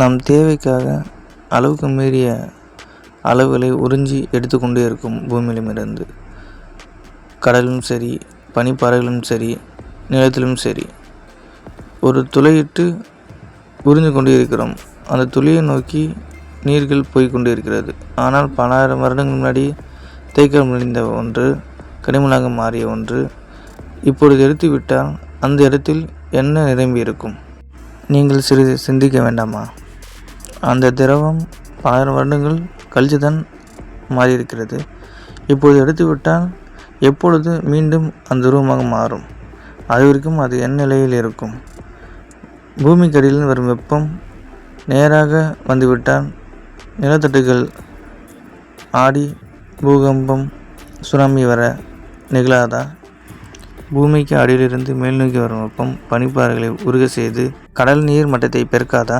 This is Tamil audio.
நம் தேவைக்காக அளவுக்கு மீறிய அளவுகளை உறிஞ்சி எடுத்துக்கொண்டே இருக்கும் பூமியிலுமிருந்து. கடலும் சரி பனிப்பாறைகளும் சரி நிலத்திலும் சரி ஒரு துளையிட்டு உறிஞ்சு கொண்டே இருக்கிறோம். அந்த துளியை நோக்கி நீர்கள் போய்கொண்டே இருக்கிறது. ஆனால் பலாயிரம் வருடங்கள் முன்னாடி தேக்கம் முடிந்த ஒன்று கனிமலாக மாறிய ஒன்று இப்பொழுது எடுத்து விட்டால் அந்த இடத்தில் என்ன நிரம்பி இருக்கும்? நீங்கள் சிறிது சிந்திக்க வேண்டாமா? அந்த திரவம் ஆயிரம் வருடங்கள் கழிச்சுதான் மாறியிருக்கிறது. இப்போது எடுத்துவிட்டால் எப்பொழுது மீண்டும் அந்த உருவமாக மாறும்? அது வரைக்கும் அது என் நிலையில் இருக்கும். பூமிக்கடியில் வரும் வெப்பம் நேராக வந்துவிட்டால் நிலத்தட்டுகள் ஆடி பூகம்பம் சுனாமி வர நிகழாதா? பூமிக்கு அடியிலிருந்து மேல் நோக்கி வரும் வெப்பம் பனிப்பாறைகளை உருக செய்து கடல் நீர் மட்டத்தை பெருக்காதா?